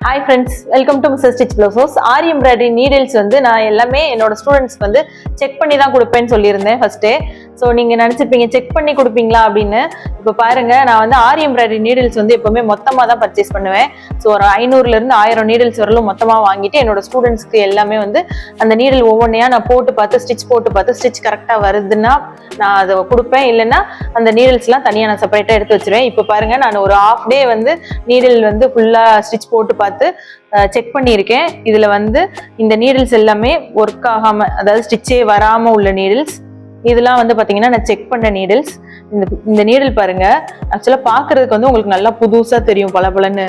Hi friends welcome to Mister Stitch blouses aari embroidery needles வந்து நான் எல்லாமே என்னோட ஸ்டூடெண்ட்ஸ் வந்து செக் பண்ணி தான் கொடுப்பேன்னு சொல்லியிருந்தேன் ஃபர்ஸ்டே ஸோ நீங்கள் நினச்சிருப்பீங்க செக் பண்ணி கொடுப்பீங்களா? அப்படின்னு. இப்போ பாருங்கள் நான் வந்து ஆரி எம்ப்ராய்டரி நீடில்ஸ் வந்து எப்போவுமே மொத்தமாக தான் பர்ச்சேஸ் பண்ணுவேன். ஸோ ஒரு ஐநூறுலேருந்து ஆயிரம் நீடில்ஸ் வரலும் மொத்தமாக வாங்கிட்டு என்னோட ஸ்டூடெண்ட்ஸ்க்கு எல்லாமே வந்து அந்த நீடில் ஒவ்வொன்றையா நான் போட்டு பார்த்து ஸ்டிச் போட்டு பார்த்து ஸ்டிச் கரெக்டாக வருதுன்னா நான் அதை கொடுப்பேன். இல்லைன்னா அந்த நீடில்ஸ்லாம் தனியாக நான் செப்பரேட்டாக எடுத்து வச்சுருவேன். இப்போ பாருங்கள் நான் ஒரு ஆஃப் டே வந்து நீடில் வந்து ஃபுல்லாக ஸ்டிச் போட்டு பார்த்து செக் பண்ணியிருக்கேன். இதில் வந்து இந்த நீடில்ஸ் எல்லாமே ஒர்க் ஆகாமல் அதாவது ஸ்டிச்சே வராமல் உள்ள நீடில்ஸ் இதெல்லாம் வந்து பார்த்தீங்கன்னா நான் செக் பண்ண நீடில்ஸ் இந்த இந்த நீடில் பாருங்க. ஆக்சுவலாக பார்க்கறதுக்கு வந்து உங்களுக்கு நல்லா புதுசாக தெரியும் பளபளன்னு.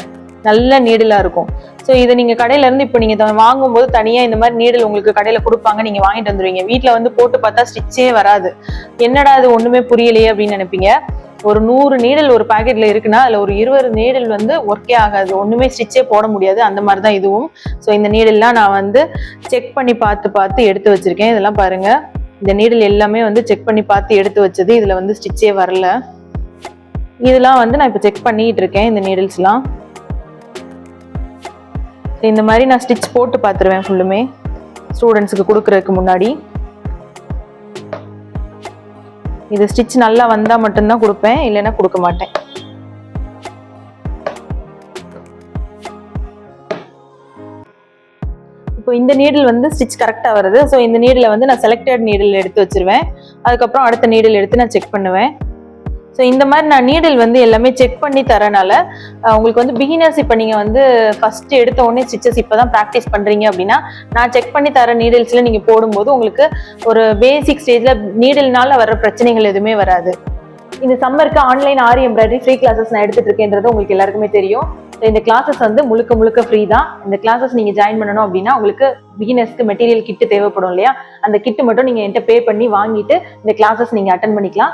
நல்ல நீடிலாக இருக்கும். ஸோ இதை நீங்கள் கடையிலேருந்து இப்போ நீங்கள் வாங்கும்போது தனியாக இந்த மாதிரி நீடில் உங்களுக்கு கடையில் கொடுப்பாங்க நீங்கள் வாங்கிட்டு வந்துடுவீங்க வீட்டில் வந்து போட்டு பார்த்தா ஸ்டிச்சே வராது. என்னடா அது ஒன்றுமே புரியலையே அப்படின்னு நினைப்பீங்க. ஒரு நூறு நீடல் ஒரு பாக்கெட்ல இருக்குன்னா அதுல ஒரு இருபது நீடல் வந்து ஒர்க்கே ஆகாது. ஒண்ணுமே ஸ்டிச்சே போட முடியாது. அந்த மாதிரி தான் இதுவும். ஸோ இந்த நீடல்லாம் நான் வந்து செக் பண்ணி பார்த்து பார்த்து எடுத்து வச்சிருக்கேன். இதெல்லாம் பாருங்க. இந்த நீடல் எல்லாமே வந்து செக் பண்ணி பார்த்து எடுத்து வச்சது. இதுல வந்து ஸ்டிச்சே வரல. இதெல்லாம் வந்து நான் இப்போ செக் பண்ணிட்டு இருக்கேன் இந்த நீடல்ஸ்லாம் இந்த மாதிரி நான் ஸ்டிச் போட்டு பார்த்துருவேன் ஃபுல்லுமே ஸ்டூடெண்ட்ஸுக்கு கொடுக்குறதுக்கு முன்னாடி. இது ஸ்டிச் நல்லா வந்தால் மட்டும்தான் கொடுப்பேன் இல்லைன்னா கொடுக்க மாட்டேன். இப்போ இந்த நீடில் வந்து ஸ்டிச் கரெக்டாக வருது. ஸோ இந்த நீடில் வந்து நான் செலக்டட் நீடில் எடுத்து வச்சிருவேன். அதுக்கப்புறம் அடுத்த நீடில் எடுத்து நான் செக் பண்ணுவேன். ஸோ இந்த மாதிரி நான் நீடில் வந்து எல்லாமே செக் பண்ணி தரனால உங்களுக்கு வந்து பிகினர்ஸ் இப்போ நீங்கள் வந்து ஃபஸ்ட்டு எடுத்த உடனே ஸ்டிச்சஸ் இப்போ தான் ப்ராக்டிஸ் பண்ணுறீங்க அப்படின்னா நான் செக் பண்ணி தர நீடில்ஸில் நீங்கள் போடும்போது உங்களுக்கு ஒரு பேசிக் ஸ்டேஜில் நீடில்னால வர்ற பிரச்சனைகள் எதுவுமே வராது. இந்த சம்மருக்கு online aari embroidery free classes நான் எடுத்துட்டு இருக்கேன்றது உங்களுக்கு எல்லாருக்குமே தெரியும். இந்த கிளாஸஸ் வந்து முழுக்க முழுக்க ஃப்ரீ தான். இந்த கிளாஸஸ் நீங்க ஜாயின் பண்ணணும் அப்படின்னா உங்களுக்கு பிகினர்ஸ்க்கு மெட்டீரியல் கிட்டு தேவைப்படும் இல்லையா? அந்த கிட்டு மட்டும் நீங்க என்கிட்ட பே பண்ணி வாங்கிட்டு இந்த கிளாஸஸ் நீங்க அட்டன் பண்ணிக்கலாம்.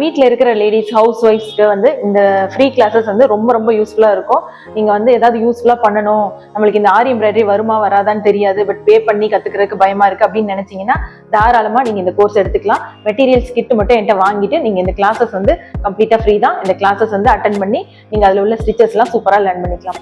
வீட்டில் இருக்கிற லேடிஸ் ஹவுஸ் ஒய்ஃப்ஸ்க்கு வந்து இந்த ஃப்ரீ கிளாஸஸ் வந்து ரொம்ப ரொம்ப யூஸ்ஃபுல்லாக இருக்கும். நீங்கள் வந்து ஏதாவது யூஸ்ஃபுல்லாக பண்ணணும். நம்மளுக்கு இந்த ஆரி எம்ப்ராய்டரி வருமா வராதான்னு தெரியாது. பட் பே பண்ணி கற்றுக்கிறதுக்கு பயமா இருக்கு அப்படின்னு நினச்சிங்கன்னா தாராளமாக நீங்கள் இந்த கோர்ஸ் எடுத்துக்கலாம். மெட்டீரியல்ஸ் கிட் மட்டும் என்கிட்ட வாங்கிட்டு நீங்கள் இந்த கிளாஸஸ் வந்து கம்ப்ளீட்டா ஃப்ரீ தான். இந்த கிளாஸஸ் வந்து அட்டன் பண்ணி நீங்கள் அதில் உள்ள ஸ்டிச்சஸ் எல்லாம் சூப்பரா லேர்ன் பண்ணிக்கலாம்.